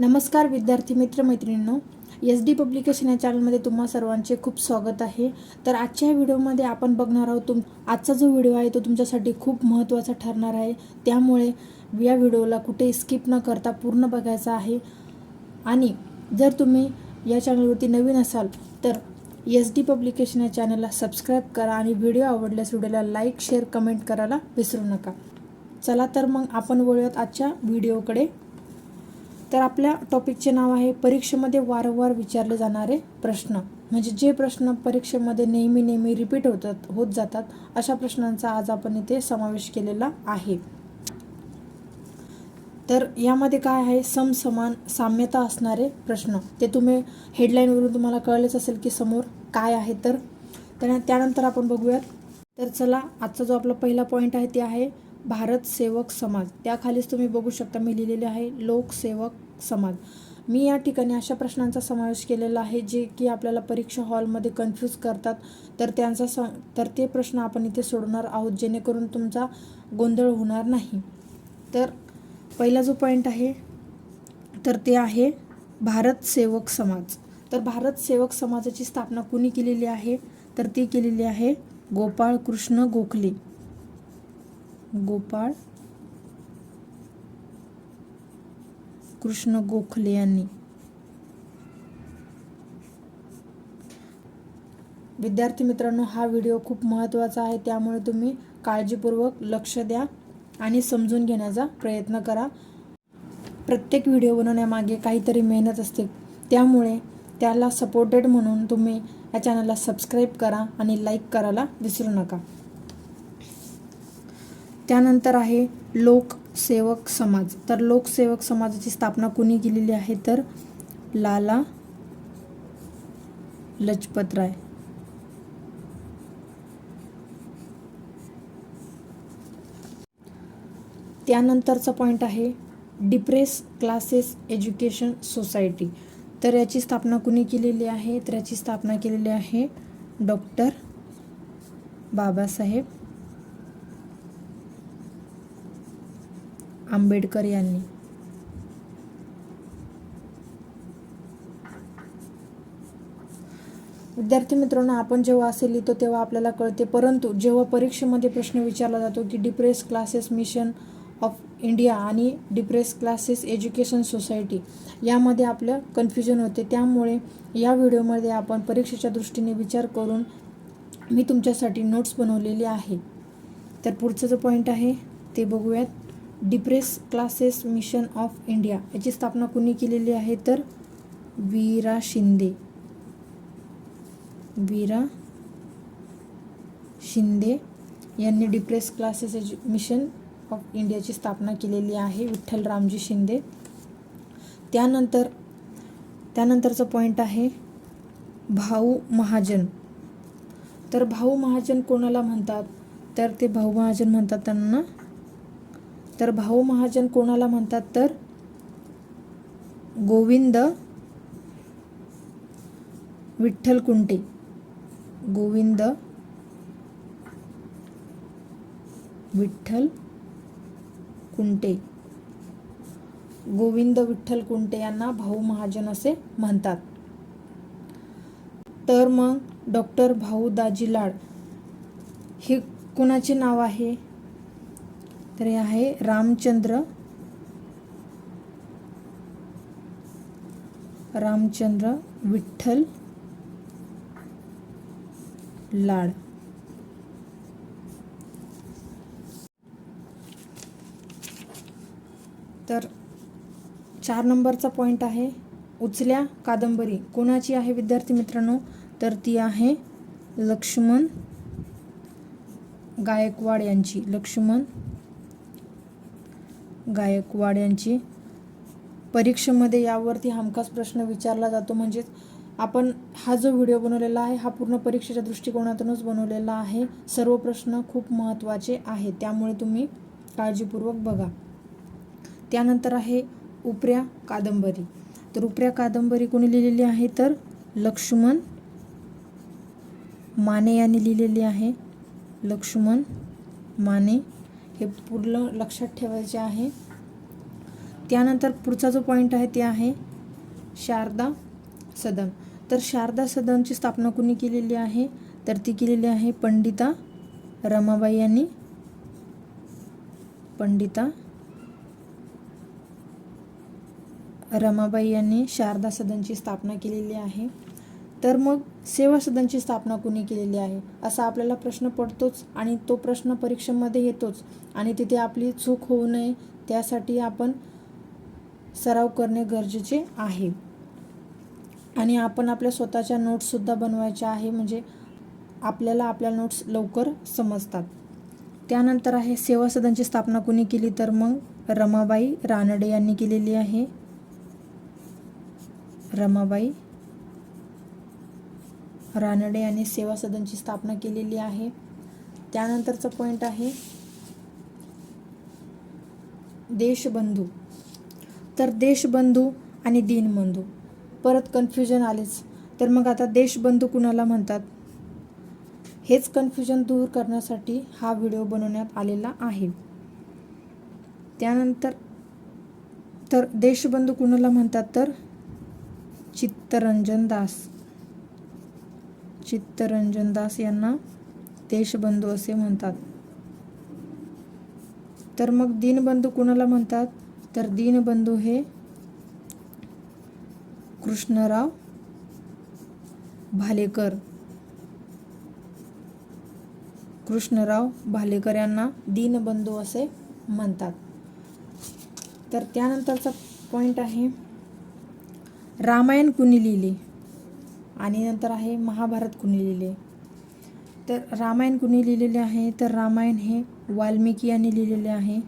नमस्कार विद्यार्थी मित्र मैत्रिणींनो एस डी पब्लिकेशन या चॅनलमध्ये तुम्हा सर्वांचे खूप स्वागत आहे. तर आजच्या या व्हिडिओमध्ये आपण बघणार आहोत तुम आजचा जो व्हिडिओ आहे तो तुमच्यासाठी खूप महत्त्वाचा ठरणार आहे. त्यामुळे या व्हिडिओला कुठे स्किप न करता पूर्ण बघायचा आहे. आणि जर तुम्ही या चॅनलवरती नवीन असाल तर एस डी पब्लिकेशन या चॅनलला सबस्क्राईब करा आणि व्हिडिओ आवडल्यास व्हिडिओला लाईक शेअर कमेंट करायला विसरू नका. चला तर मग आपण वळूयात आजच्या व्हिडिओकडे. तर आपल्या टॉपिकचे नाव आहे परीक्षेमध्ये वारंवार विचारले जाणारे प्रश्न. म्हणजे जे प्रश्न परीक्षेमध्ये नेहमी नेहमी रिपीट होतात होत जातात अशा प्रश्नांचा आज आपण इथे समावेश केलेला आहे. तर यामध्ये काय आहे? समसमान साम्यता असणारे प्रश्न. ते तुम्ही हेडलाईनवरून तुम्हाला कळलेच असेल की समोर काय आहे तर. त्या त्यानंतर आपण बघूयात. तर चला आजचा जो आपला पहिला पॉईंट आहे ते आहे भारत सेवक समाज. त्याखालीच तुम्ही बघू शकता मी लिहिलेले आहे लोकसेवक समाज. मी या ठिकाणी अशा प्रश्नांचा समावेश केलेला आहे जे की आपल्याला परीक्षा हॉलमध्ये कन्फ्यूज करतात. तर त्यांचा स तर ते प्रश्न आपण इथे सोडणार आहोत जेणेकरून तुमचा गोंधळ होणार नाही. तर पहिला जो पॉईंट आहे तर ते आहे भारत सेवक समाज. तर भारत सेवक समाजाची स्थापना कुणी केलेली आहे? तर ती केलेली आहे गोपाळ कृष्ण गोखले. गोपाळ कृष्ण गोखले यांनी. विद्यार्थी मित्रांनो हा व्हिडिओ खूप महत्त्वाचा आहे. त्यामुळे तुम्ही काळजीपूर्वक लक्ष द्या आणि समजून घेण्याचा प्रयत्न करा. प्रत्येक व्हिडिओ बनवण्यामागे काहीतरी मेहनत असते. त्यामुळे त्याला सपोर्टेड म्हणून तुम्ही या चॅनलला सबस्क्राईब करा आणि लाईक करायला विसरू नका. त्यानंतर आहे लोकसेवक समाज. तर लोकसेवक समाजाची स्थापना कुणी केलेली आहे? तर लाला लजपतराय त्यानंतरचा पॉईंट आहे डिप्रेस क्लासेस एज्युकेशन सोसायटी. तर याची स्थापना कुणी केलेली आहे? तर याची स्थापना केलेली आहे डॉक्टर बाबासाहेब आंबेडकर यांनी. विद्यार्थी मित्रांनो आपण जेव्हा असे लिहितो तेव्हा आपल्याला कळते. परंतु जेव्हा परीक्षेमध्ये प्रश्न विचारला जातो की depressed classes mission of India आणि डिप्रेस क्लासेस एज्युकेशन सोसायटी यामध्ये आपलं कन्फ्युजन होते. त्यामुळे या व्हिडिओमध्ये आपण परीक्षेच्या दृष्टीने विचार करून मी तुमच्यासाठी नोट्स बनवलेली आहे. तर पुढचं जो पॉईंट आहे ते बघूयात. Depressed classes mission of India याची स्थापना कुणी केलेली आहे तर वीरा शिंदे. वीरा शिंदे यांनी डिप्रेस क्लासेस मिशन ऑफ इंडियाची स्थापना केलेली आहे विठ्ठल रामजी शिंदे. त्यानंतर त्यानंतरचं पॉईंट आहे भाऊ महाजन. तर भाऊ महाजन कोणाला म्हणतात? तर ते भाऊ महाजन म्हणतात त्यांना तर भाऊ महाजन कोणाला म्हणतात तर? गोविंद विठ्ठल कुंटे गोविंद विठ्ठल कुंटे गोविंद विठ्ठल कुंटे यांना भाऊ महाजन असे म्हणतात. तर मग डॉक्टर भाऊ दाजी लाड हे कुणाचे नाव आहे? तर हे आहे रामचंद्र. रामचंद्र विठ्ठल लाड. तर चार नंबरचा पॉईंट आहे उचल्या कादंबरी. कोणाची आहे विद्यार्थी मित्रांनो? तर ती आहे लक्ष्मण गायकवाड यांची. लक्ष्मण गायकवाड यांची परीक्षेमध्ये यावरती हमखास प्रश्न विचारला जातो. म्हणजेच आपण हा जो व्हिडिओ बनवलेला आहे हा पूर्ण परीक्षेच्या दृष्टिकोनातूनच बनवलेला आहे. सर्व प्रश्न खूप महत्त्वाचे आहेत. त्यामुळे तुम्ही काळजीपूर्वक बघा. त्यानंतर आहे उपऱ्या कादंबरी. तर उपऱ्या कादंबरी कोणी लिहिलेली आहे? तर लक्ष्मण माने यांनी लिहिलेली आहे. लक्ष्मण माने हे पूर्ण लक्षात ठेवायचे आहे. त्यानंतर पुढचा जो पॉईंट आहे ते आहे शारदा सदन. तर शारदा सदनची स्थापना कुणी केलेली आहे? तर ती केलेली आहे पंडिता रमाबाई यांनी. पंडिता रमाबाई यांनी शारदा सदनची स्थापना केलेली आहे. तर मग सेवा सदनची स्थापना कुणी केलेली आहे? असा आपल्याला प्रश्न पडतोच आणि तो प्रश्न परीक्षेमध्ये येतोच. आणि तिथे आपली चूक होऊ नये त्यासाठी आपण सराव करणे गरजेचे आहे. आणि आपण आपल्या स्वतःच्या नोट्ससुद्धा बनवायच्या आहे म्हणजे आपल्याला आपल्या नोट्स लवकर समजतात. त्यानंतर आहे सेवा सदनची स्थापना कुणी केली? तर मग रमाबाई रानडे यांनी केलेली आहे. रमाबाई रानडे यांनी सेवा सदनची स्थापना केलेली आहे. त्यानंतरचा पॉईंट आहे देशबंधू. तर देशबंधू आणि दीनबंधू. परत कन्फ्युजन आलेच. तर मग आता देशबंधू कुणाला म्हणतात? हेच कन्फ्युजन दूर करण्यासाठी हा व्हिडिओ बनवण्यात आलेला आहे. त्यानंतर तर देशबंधू कुणाला म्हणतात? तर चित्तरंजन दास. चित्तरंजनदास यांना देशबंधू असे म्हणतात. तर मग दीनबंधू कुणाला म्हणतात? तर दीनबंधू हे कृष्णराव भालेकर. कृष्णराव भालेकर यांना दीनबंधू असे म्हणतात. तर त्यानंतरचा पॉईंट आहे. रामायण कुणी लिहिले? आणि नंतर आहे महाभारत कुणी लिहिले. तर रामायण कुणी लिहिलेले आहे? तर रामायण हे वाल्मिकी यांनी लिहिलेले आहे.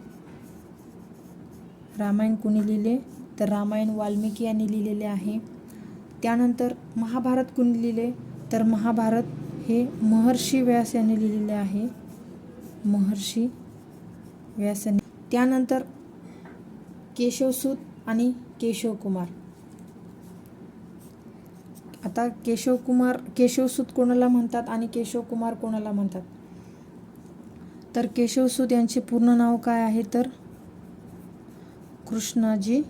रामायण कुणी लिहिले? तर रामायण वाल्मिकी यांनी लिहिलेले आहे. त्यानंतर महाभारत कुणी लिहिले? तर महाभारत हे महर्षी व्यास यांनी लिहिलेले आहे. महर्षी व्यास यांनी. त्यानंतर केशवसूत आणि केशवकुमार. आता केशवकुमार केशवसूत कोणाला म्हणतात आणि केशवकुमार कोणाला म्हणतात? तर केशवसूत यांचे पूर्ण नाव काय आहे तर? कृष्णाजी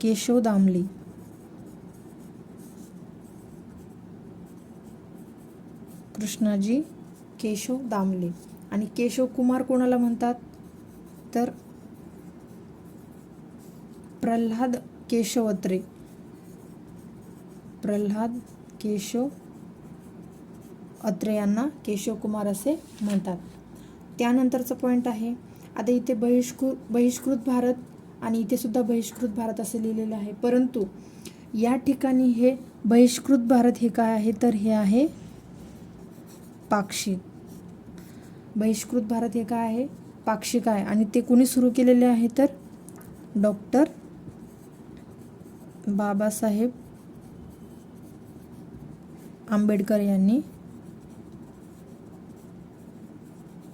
केशव दामली. कृष्णाजी केशव दामले. आणि केशव कुमार कोणाला म्हणतात? तर प्रल्हाद केशवत्रे. प्रल्हाद केशव अत्रे यांना केशवकुमार असे म्हणतात. त्यानंतरचा पॉईंट आहे. आता इथे बहिष्कृ बहिष्कृत भारत आणि इथेसुद्धा बहिष्कृत भारत असे लिहिलेलं आहे. परंतु या ठिकाणी हे बहिष्कृत भारत हे काय आहे? तर हे आहे पाक्षिक. बहिष्कृत भारत हे काय आहे? पाक्षिक आहे. आणि ते कुणी सुरू केलेले आहे? तर डॉक्टर बाबासाहेब आंबेडकर यांनी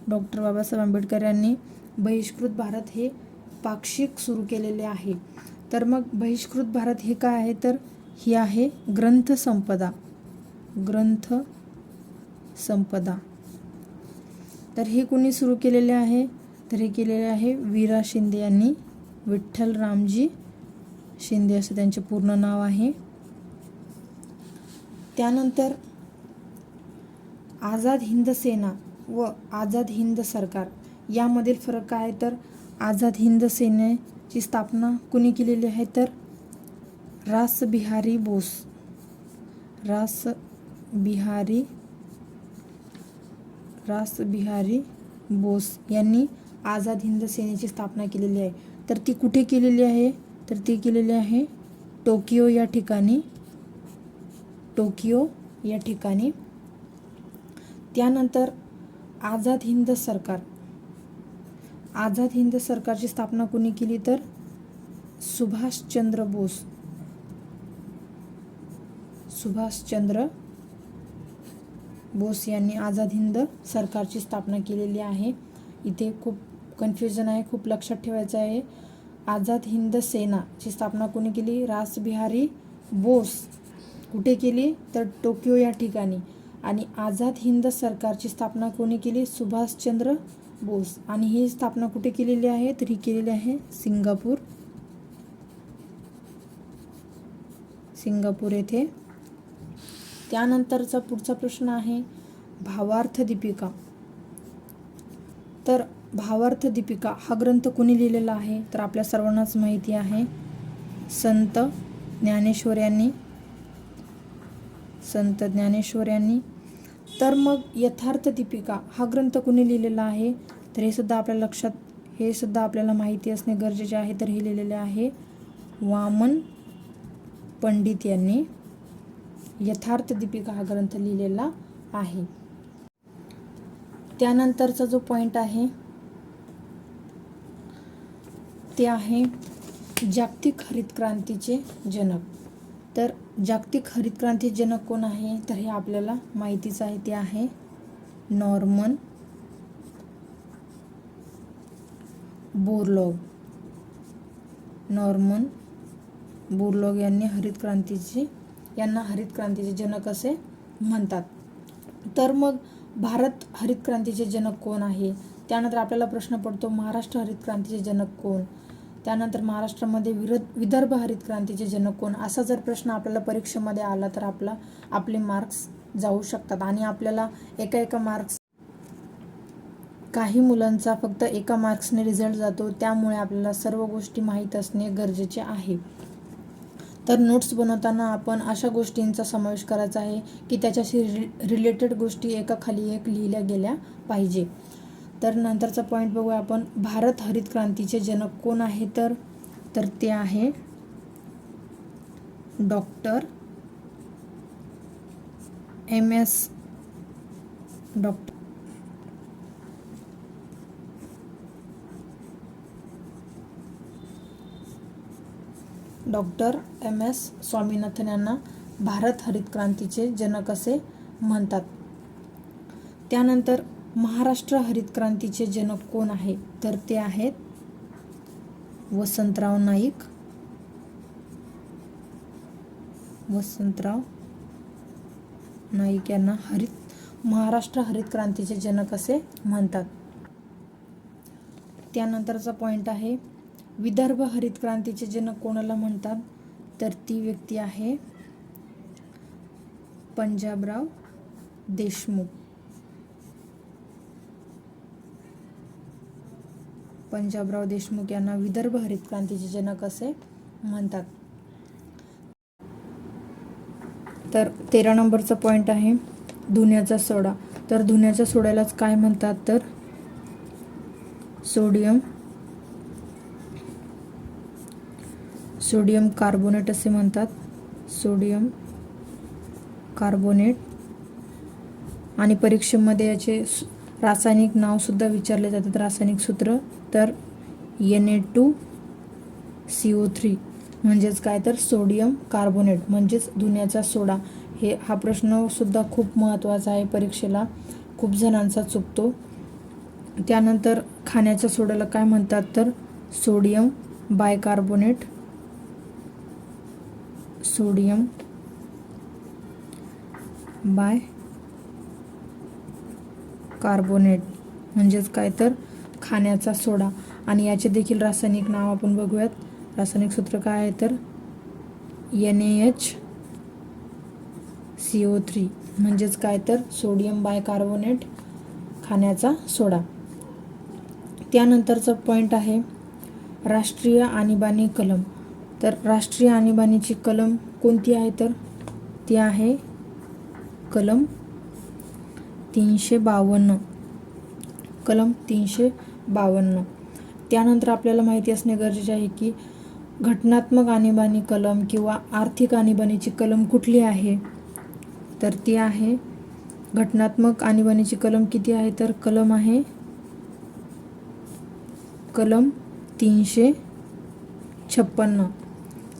डॉक्टर बाबासाहेब आंबेडकर यांनी बहिष्कृत भारत हे पाक्षिक सुरू केलेले आहे. तर मग बहिष्कृत भारत हे काय आहे? तर ही आहे ग्रंथसंपदा ग्रंथ संपदा. तर हे कुणी सुरू केलेले आहे? तर हे केलेले आहे वीरा शिंदे यांनी विठ्ठल रामजी शिंदे असं त्यांचे पूर्ण नाव आहे. त्यानंतर आझाद हिंद सेना व आझाद हिंद सरकार यामधील फरक काय आहे? तर आझाद हिंद सेनेची स्थापना कुणी केलेली आहे? तर रास बिहारी बोस रास बिहारी रास बिहारी बोस यांनी आझाद हिंद सेनेची स्थापना केलेली आहे. तर ती कुठे केलेली आहे? तर ती केलेली आहे टोकियो या ठिकाणी. टोकियो या ठिकाणी. त्यानंतर आझाद हिंद सरकार. आझाद हिंद सरकारची स्थापना कोणी केली तर? सुभाषचंद्र बोस. सुभाषचंद्र बोस यांनी आझाद हिंद सरकारची स्थापना केलेली आहे. इथे खूप कन्फ्युजन आहे खूप लक्षात ठेवायचं आहे. आझाद हिंद सेनाची स्थापना कोणी केली? रासबिहारी बोस. कुठे केली? तर टोकियो या ठिकाणी. आणि आझाद हिंद सरकारची स्थापना कोणी केली? सुभाषचंद्र बोस. आणि ही स्थापना कुठे केलेली आहे? तर ही केलेली आहे सिंगापूर. सिंगापूर येथे. त्यानंतरचा पुढचा प्रश्न आहे भावार्थ दीपिका. तर भावार्थ दीपिका हा ग्रंथ कोणी लिहिलेला आहे? तर आपल्या सर्वांनाच माहिती आहे. संत ज्ञानेश्वर यांनी संत ज्ञानेश्वर यांनी. तर मग यथार्थ दीपिका हा ग्रंथ कुणी लिहिलेला आहे? तर हे सुद्धा आपल्या लक्षात हे सुद्धा आपल्याला माहिती असणे गरजेचे आहे. तर हे लिहिलेले आहे वामन पंडित यांनी. यथार्थ दीपिका हा ग्रंथ लिहिलेला आहे. त्यानंतरचा जो पॉईंट आहे ते आहे जागतिक हरित क्रांतीचे जनक. तर जागतिक हरित क्रांती जनक कोण आहे? तर हे आपल्याला माहितीच आहे ते आहे नॉर्मन बोरलॉग. नॉर्मन बोरलॉग यांनी हरित क्रांतीची यांना हरित क्रांतीचे जनक असे म्हणतात. तर मग भारत हरित क्रांतीचे जनक कोण आहे? त्यानंतर आपल्याला प्रश्न पडतो महाराष्ट्र हरित क्रांतीचे जनक कोण? त्यानंतर महाराष्ट्रामध्ये विरोध विदर्भ हरित क्रांतीचे जनक कोण? असा जर प्रश्न आपल्याला परीक्षेमध्ये आला तर आपला आपले मार्क्स जाऊ शकतात. आणि आपल्याला एका एका मार्क्स काही मुलांचा फक्त एका मार्क्सने रिझल्ट जातो त्यामुळे आपल्याला सर्व गोष्टी माहीत असणे गरजेचे आहे. तर नोट्स बनवताना आपण अशा गोष्टींचा समावेश करायचा आहे की त्याच्याशी रि रिलेटेड गोष्टी एकाखाली एक लिहिल्या गेल्या पाहिजे. तर नंतरचा पॉईंट बघूया आपण. भारत हरित क्रांतीचे जनक कोण आहे तर? तर ते आहे doctor M S doctor doctor M S Swaminathan यांना भारत हरित क्रांतीचे जनक असे म्हणतात. त्यानंतर महाराष्ट्र हरित क्रांतीचे जनक कोण आहे? तर ते आहेत वसंतराव नाईक. वसंतराव नाईक यांना हरित महाराष्ट्र हरित क्रांतीचे जनक असे म्हणतात. त्यानंतरचा पॉईंट आहे विदर्भ हरित क्रांतीचे जनक कोणाला म्हणतात? तर ती व्यक्ती आहे पंजाबराव देशमुख. पंजाबराव देशमुख यांना विदर्भ हरित क्रांतीचे जनक असे म्हणतात. तर तेरा नंबरचा पॉईंट आहे धुण्याचा सोडा. तर धुण्याच्या सोड्यालाच काय म्हणतात तर? सोडियम सोडियम कार्बोनेट असे म्हणतात. Sodium carbonate. आणि परीक्षेमध्ये याचे रासायनिक नावसुद्धा विचारले जातात रासायनिक सूत्र. तर N A two C O three म्हणजेच काय? तर सोडियम कार्बोनेट म्हणजेच धुण्याचा सोडा. हे हा प्रश्नसुद्धा खूप महत्त्वाचा आहे. परीक्षेला खूप जणांचा चुकतो. त्यानंतर खाण्याच्या सोड्याला काय म्हणतात? तर sodium bicarbonate sodium bicarbonate म्हणजेच काय तर खाण्याचा सोडा. आणि याचे देखील रासायनिक नाव आपण बघूयात. रासायनिक सूत्र काय आहे तर? N A H C O three म्हणजेच काय तर? सोडियम बायकार्बोनेट खाण्याचा सोडा. त्यानंतरचा पॉईंट आहे राष्ट्रीय आणीबाणी कलम. तर राष्ट्रीय आणीबाणीची कलम कोणती आहे तर? ती आहे कलम तीनशे बावन्न. कलम तीनशे बावन्न. त्यानंतर आपल्याला माहिती असणे गरजेचे आहे की घटनात्मक आणीबाणी कलम किंवा आर्थिक आणीबाणीची कलम कुठली आहे? तर ती आहे घटनात्मक आणीबाणीची कलम किती आहे? तर कलम आहे कलम तीनशे छप्पन्न.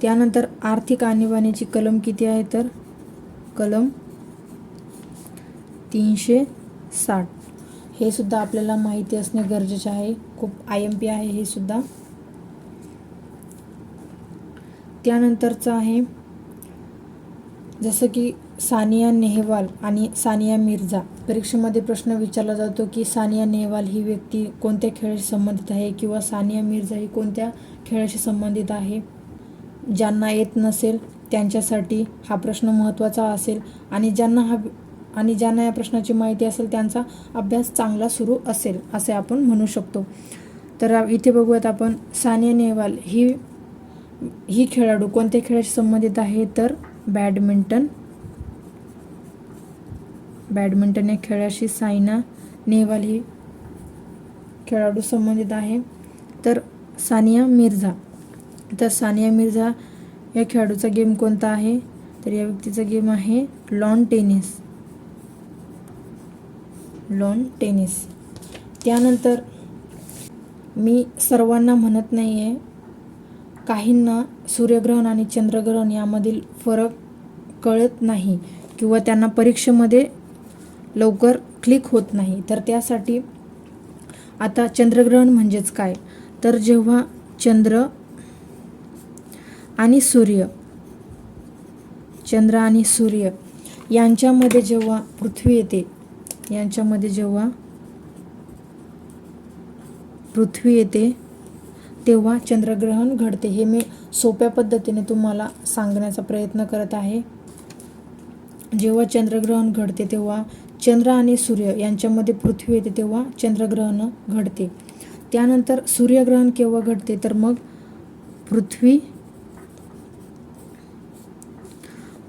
त्यानंतर आर्थिक आणीबाणीची कलम किती आहे? तर कलम तीनशे साठ. हे सुद्धा आपल्याला माहिती असणे गरजेचे आहे. खूप आय एम पी आहे हे सुद्धा. त्यानंतरचं आहे जसं की सानिया नेहवाल आणि सानिया मिर्झा. परीक्षेमध्ये प्रश्न विचारला जातो की सानिया नेहवाल ही व्यक्ती कोणत्या खेळाशी संबंधित आहे किंवा सानिया मिर्झा ही कोणत्या खेळाशी संबंधित आहे? ज्यांना येत नसेल त्यांच्यासाठी हा प्रश्न महत्त्वाचा असेल आणि ज्यांना हा आणि ज्यांना या प्रश्नाची माहिती असेल त्यांचा अभ्यास चांगला सुरू असेल असे आपण म्हणू शकतो. तर इथे बघूयात आपण सानिया नेहवाल ही ही खेळाडू कोणत्या खेळाशी संबंधित आहे? तर बॅडमिंटन. बॅडमिंटन या खेळाशी सायना नेहवाल ही खेळाडू संबंधित आहे. तर सानिया मिर्झा. तर सानिया मिर्झा या खेळाडूचा गेम कोणता आहे? तर या व्यक्तीचा गेम आहे लॉन टेनिस. Lawn tennis. त्यानंतर मी सर्वांना म्हणत नाही आहे काहींना सूर्यग्रहण आणि चंद्रग्रहण यामधील फरक कळत नाही किंवा त्यांना परीक्षेमध्ये लवकर क्लिक होत नाही. तर त्यासाठी आता चंद्रग्रहण म्हणजेच काय? तर जेव्हा चंद्र आणि सूर्य चंद्र आणि सूर्य यांच्यामध्ये जेव्हा पृथ्वी येते यांच्यामध्ये जेव्हा पृथ्वी येते तेव्हा चंद्रग्रहण घडते. हे मी सोप्या पद्धतीने तुम्हाला सांगण्याचा प्रयत्न करत आहे. जेव्हा चंद्रग्रहण घडते तेव्हा चंद्र आणि सूर्य यांच्यामध्ये पृथ्वी येते तेव्हा चंद्रग्रहण घडते. त्यानंतर सूर्यग्रहण केव्हा घडते? तर मग पृथ्वी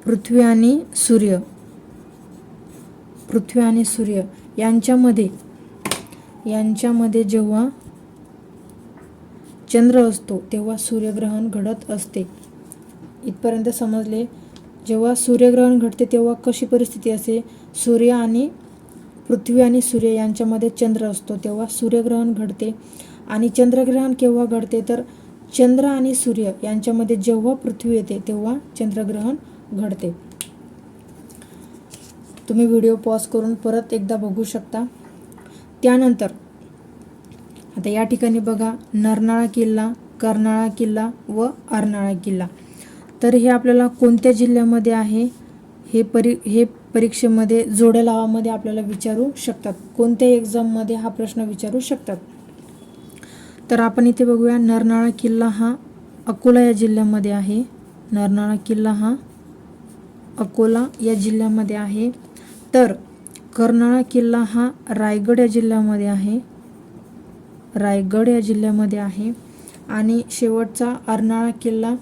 पृथ्वी आणि सूर्य. पृथ्वी आणि सूर्य यांच्यामध्ये यांच्यामध्ये जेव्हा चंद्र असतो तेव्हा सूर्यग्रहण घडत असते. इथपर्यंत समजले. जेव्हा सूर्यग्रहण घडते तेव्हा कशी परिस्थिती असते सूर्य आणि पृथ्वी आणि सूर्य यांच्यामध्ये चंद्र असतो तेव्हा सूर्यग्रहण घडते. आणि चंद्रग्रहण केव्हा घडते? तर चंद्र आणि सूर्य यांच्यामध्ये जेव्हा पृथ्वी येते तेव्हा चंद्रग्रहण घडते. तुम्ही व्हिडिओ पॉज करून परत एकदा बघू शकता. त्यानंतर आता या ठिकाणी बघा नरनाळा किल्ला कर्नाळा किल्ला व अर्नाळा किल्ला. तर हे आपल्याला कोणत्या जिल्ह्यामध्ये आहे? हे परी हे परीक्षेमध्ये जोड्या लावामध्ये आपल्याला विचारू शकतात. कोणत्या एक्झाममध्ये हा प्रश्न विचारू शकतात? तर आपण इथे बघूया नरनाळा किल्ला हा अकोला या जिल्ह्यामध्ये आहे. नरनाळा किल्ला हा अकोला या जिल्ह्यामध्ये आहे. तर कर्नाळा किल्ला हा रायगड या जिल्ह्यामध्ये आहे. रायगड या जिल्ह्यामध्ये आहे. आणि शेवटचा अर्नाळा किल्ला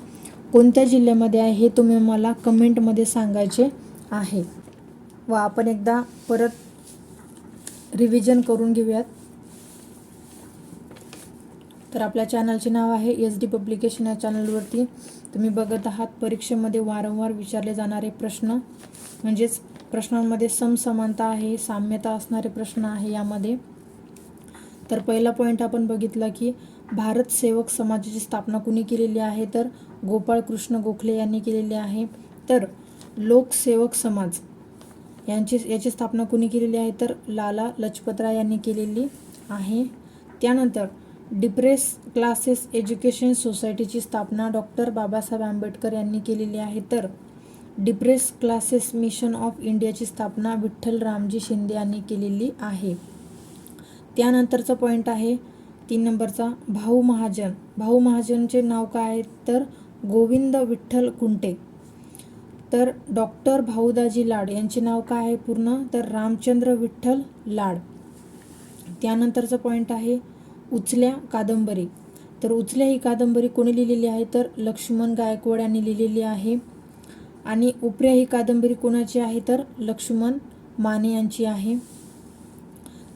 कोणत्या जिल्ह्यामध्ये आहे हे तुम्ही मला कमेंटमध्ये सांगायचे आहे. व आपण एकदा परत रिव्हिजन करून घेऊयात. तर आपल्या चॅनलचे नाव आहे एस डी पब्लिकेशन या चॅनलवरती तुम्ही बघत आहात परीक्षेमध्ये वारंवार विचारले जाणारे प्रश्न म्हणजेच प्रश्नांमध्ये समसमानता आहे साम्यता असणारे प्रश्न आहे यामध्ये. तर पहिला पॉईंट आपण बघितला की भारत सेवक समाजाची स्थापना कुणी केलेली आहे? तर गोपाळ कृष्ण गोखले यांनी केलेली आहे. तर लोकसेवक समाज यांची याची स्थापना कुणी केलेली आहे? तर लाला लजपतराय यांनी केलेली आहे. त्यानंतर डिप्रेस क्लासेस एज्युकेशन सोसायटीची स्थापना डॉक्टर बाबासाहेब आंबेडकर यांनी केलेली आहे. तर डिप्रेस क्लासेस मिशन ऑफ इंडियाची स्थापना विठ्ठल रामजी शिंदे यांनी केलेली आहे. त्यानंतरचा पॉईंट आहे. तीन नंबरचा भाऊ महाजन. भाऊ महाजनचे नाव काय आहे? तर गोविंद विठ्ठल कुंटे. तर डॉक्टर भाऊदाजी लाड यांचे नाव काय आहे पूर्ण? तर रामचंद्र विठ्ठल लाड. त्यानंतरचा पॉईंट आहे उचल्या कादंबरी. तर उचल्या ही कादंबरी कोणी लिहिलेली आहे? तर लक्ष्मण गायकवाड यांनी लिहिलेली आहे. आणि उपऱ्या ही कादंबरी कोणाची आहे तर लक्ष्मण माने यांची आहे.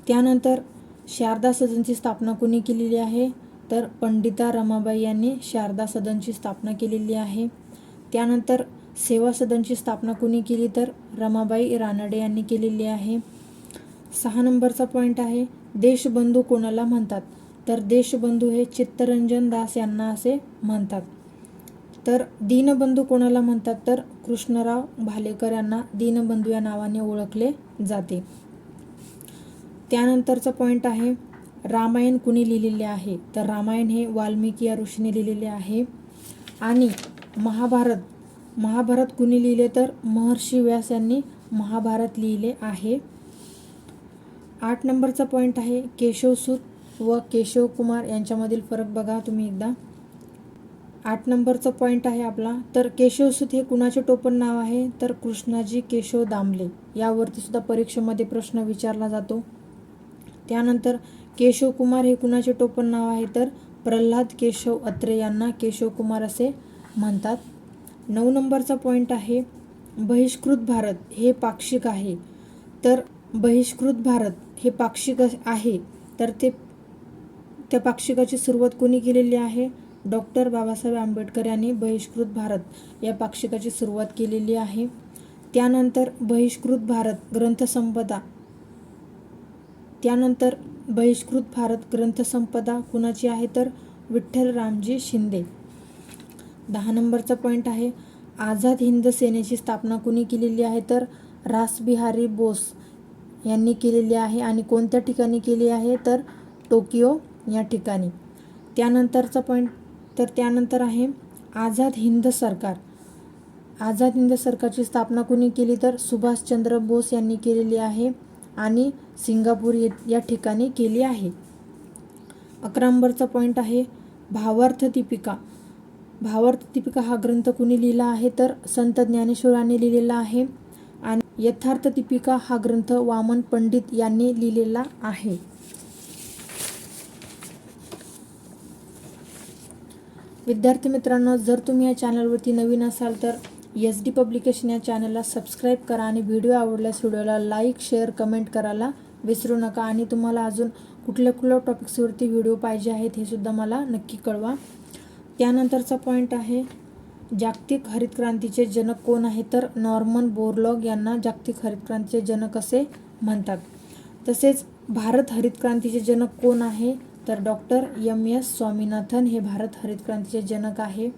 त्यानंतर शारदा सदनची स्थापना कोणी केलेली आहे? तर पंडिता रमाबाई यांनी शारदा सदनची स्थापना केलेली आहे. त्यानंतर सेवा सदनची स्थापना कोणी केली तर रमाबाई रानडे यांनी केलेली आहे. सहा नंबरचा पॉईंट आहे देशबंधू कोणाला म्हणतात? तर देशबंधू हे चित्तरंजन दास यांना असे म्हणतात. तर दीनबंधू कोणाला म्हणतात तर कृष्णराव भालेकर यांना दीनबंधू या नावाने ओळखले जाते. त्यानंतरचा पॉईंट आहे रामायण कुणी लिहिलेले आहे? तर रामायण हे वाल्मिकी या ऋषीने लिहिलेले आहे. आणि महाभारत महाभारत कुणी लिहिले? तर महर्षी व्यास यांनी महाभारत लिहिले आहे. आठ नंबरचा पॉईंट आहे केशवसूत व केशव कुमार यांच्यामधील फरक बघा तुम्ही एकदा. आठ नंबरचा पॉईंट आहे आपला. तर केशवसुत हे कुणाचे टोपण नाव आहे? तर कृष्णाजी केशव दामले. यावरती सुद्धा परीक्षेमध्ये प्रश्न विचारला जातो. त्यानंतर केशव कुमार हे कुणाचे टोपण नाव आहे? तर प्रल्हाद केशव अत्रे यांना केशव कुमार असे म्हणतात. नऊ नंबरचा पॉईंट आहे बहिष्कृत भारत हे पाक्षिक आहे. तर बहिष्कृत भारत हे पाक्षिक आहे. तर ते त्या पाक्षिकाची सुरुवात कोणी केलेली आहे? डॉक्टर बाबासाहेब आंबेडकर यांनी बहिष्कृत भारत या पाक्षिकाची सुरुवात केलेली आहे. त्यानंतर बहिष्कृत भारत ग्रंथसंपदा त्यानंतर बहिष्कृत भारत ग्रंथसंपदा कुणाची आहे तर विठ्ठल रामजी शिंदे. दहा नंबरचा पॉईंट आहे. आझाद हिंद सेनेची स्थापना कुणी केलेली आहे तर रासबिहारी बोस यांनी केलेली आहे आणि कोणत्या ठिकाणी केली आहे तर टोकियो या ठिकाणी. त्यानंतरचा पॉईंट तर त्यानंतर आहे आझाद हिंद सरकार. आझाद हिंद सरकारची स्थापना कुणी केली तर सुभाषचंद्र बोस यांनी केलेली आहे आणि सिंगापूर ये या ठिकाणी केली आहे. अकरा नंबरचा पॉईंट आहे भावार्थ दीपिका. भावार्थ दीपिका हा ग्रंथ कुणी लिहिला आहे तर संत ज्ञानेश्वरांनी लिहिलेला आहे आणि यथार्थ दीपिका हा ग्रंथ वामन पंडित यांनी लिहिलेला आहे. विद्यार्थी मित्रांनो जर तुम्ही या चॅनलवरती नवीन असाल तर एस डी पब्लिकेशन या चॅनलला सबस्क्राईब करा आणि व्हिडिओ आवडल्यास व्हिडिओला लाईक शेअर कमेंट करायला विसरू नका. आणि तुम्हाला अजून कुठल्या कुठल्या टॉपिक्सवरती व्हिडिओ पाहिजे आहेत हे सुद्धा मला नक्की कळवा. त्यानंतरचा पॉईंट आहे जागतिक हरित क्रांतीचे जनक कोण आहे तर नॉर्मन बोरलॉग यांना जागतिक हरित क्रांतीचे जनक असे म्हणतात. तसेच भारत हरित क्रांतीचे जनक कोण आहे? तर डॉक्टर एम एस स्वामीनाथन हे भारत हरित क्रांतीचे जनक आहे.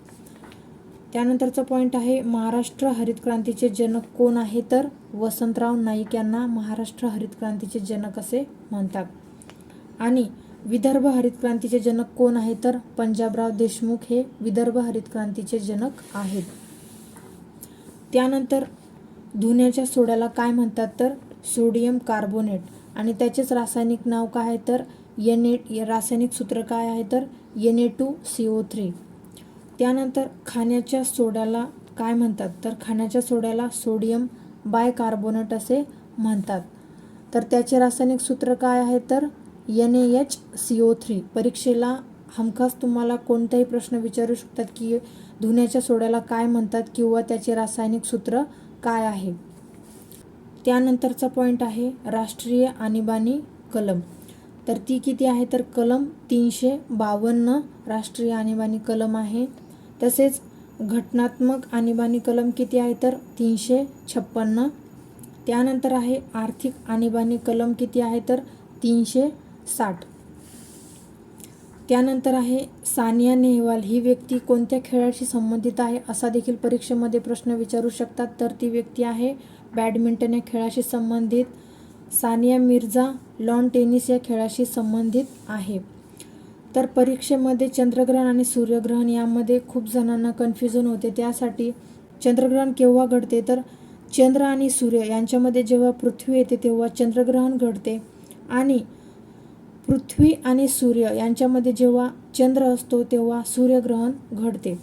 त्यानंतरचा पॉईंट आहे महाराष्ट्र हरित क्रांतीचे जनक कोण आहे? तर वसंतराव नाईक यांना महाराष्ट्र हरित क्रांतीचे जनक असे म्हणतात. आणि विदर्भ हरित क्रांतीचे जनक कोण आहे? तर पंजाबराव देशमुख हे विदर्भ हरित क्रांतीचे जनक आहेत. त्यानंतर धुण्याच्या सोड्याला काय म्हणतात? तर सोडियम कार्बोनेट. आणि त्याचेच रासायनिक नाव काय आहे? तर एन ए रासायनिक सूत्र काय आहे तर N A two C O three त्यानंतर खाण्याच्या सोड्याला काय म्हणतात? तर खाण्याच्या सोड्याला सोडियम बायकार्बोनेट असे म्हणतात. तर त्याचे रासायनिक सूत्र काय आहे तर N A H C O three परीक्षेला हमखास तुम्हाला कोणताही प्रश्न विचारू शकतात की धुण्याच्या सोड्याला काय म्हणतात किंवा त्याचे रासायनिक सूत्र काय आहे? त्यानंतरचा पॉईंट आहे राष्ट्रीय आणीबाणी कलम. तर ती किती आहे? तर कलम तीनशे बावन्न राष्ट्रीय आणीबाणी कलम आहे. तसेच घटनात्मक आणीबाणी कलम किती आहे? तर तीनशे छप्पन्न. त्यानंतर आहे आर्थिक आणीबाणी कलम किती आहे? तर तीनशे साठ. त्यानंतर आहे सानिया नेहवाल. ही व्यक्ती कोणत्या खेळाशी संबंधित आहे? असा देखील परीक्षेमध्ये प्रश्न विचारू शकतात. तर ती व्यक्ती आहे बॅडमिंटन या खेळाशी संबंधित. सानिया मिर्झा लॉन टेनिस या खेळाशी संबंधित आहे. तर परीक्षेमध्ये चंद्रग्रहण आणि सूर्यग्रहण यामध्ये खूप जणांना कन्फ्युजन होते. त्यासाठी चंद्रग्रहण केव्हा घडते? तर चंद्र आणि सूर्य यांच्यामध्ये जेव्हा पृथ्वी येते तेव्हा चंद्रग्रहण घडते. आणि पृथ्वी आणि सूर्य यांच्यामध्ये जेव्हा चंद्र असतो तेव्हा सूर्यग्रहण घडते.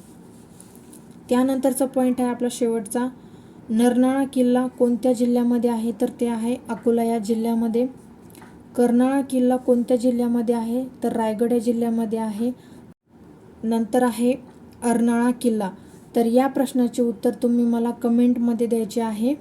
त्यानंतरचा पॉईंट आहे आपला शेवटचा. नरनाळा किल्ला कोणत्या जिल्ह्यामध्ये आहे? तर ते आहे अकोला या जिल्ह्यामध्ये. कर्नाळा किल्ला कोणत्या जिल्ह्यामध्ये आहे? तर रायगड या जिल्ह्यामध्ये आहे. नंतर आहे अर्नाळा किल्ला. तर या प्रश्नाचे उत्तर तुम्ही मला कमेंटमध्ये द्यायचे आहे.